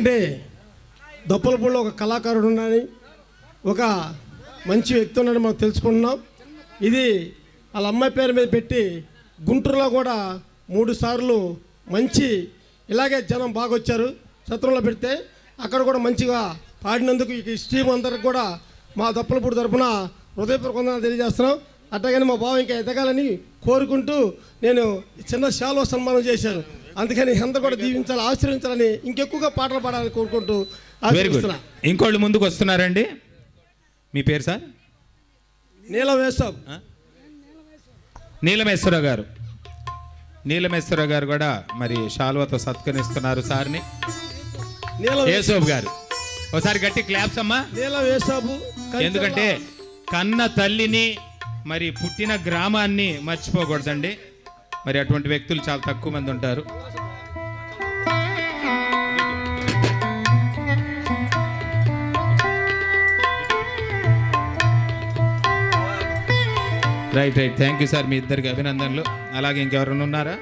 అంటే దొప్పలపూడిలో ఒక కళాకారుడు ఉన్నాడని ఒక మంచి వ్యక్తి ఉన్నాడని మనం తెలుసుకుంటున్నాం. ఇది వాళ్ళ అమ్మాయి పేరు మీద పెట్టి గుంటూరులో కూడా మూడు సార్లు మంచి ఇలాగే జనం బాగా వచ్చారు. సత్రంలో పెడితే అక్కడ కూడా మంచిగా పాడినందుకు ఈ స్టీమ్ అందరికి కూడా మా దొప్పలపూడి తరపున హృదయపూర్వకంగా తెలియజేస్తున్నాం. అట్టగానే మా బావ ఇంకా ఎదగాలని కోరుకుంటూ నేను చిన్న శాలో సన్మానం చేశాను. అందుకని అందరూ కూడా దీవించాలి ఆశీర్వించాలని ఇంకెక్కువగా పాటలు పాడాలని కోరుకుంటూ వెరీ గుడ్ ఆశీర్వదిస్తున్నా. ఇంకోళ్ళు ముందుకు వస్తున్నారండి? మీ పేరు సార్? నీలం వేస్తాం నీలమేశ్వరరావు గారు. నీలమేశ్వరరావు గారు కూడా మరి షాల్వాతో సత్కరిస్తున్నారు సార్ని. నీలం యేసోబ్ గారు. ఒకసారి గట్టి క్లాప్స్ అమ్మా. నీలం ఎందుకంటే కన్న తల్లిని మరి పుట్టిన గ్రామాన్ని మర్చిపోకూడదండి. మరి అటువంటి వ్యక్తులు చాలా తక్కువ మంది ఉంటారు. Right right thank you sir మీ ఇద్దరికి అభినందనలు. అలాగే ఇంకెవరైనా ఉన్నారా?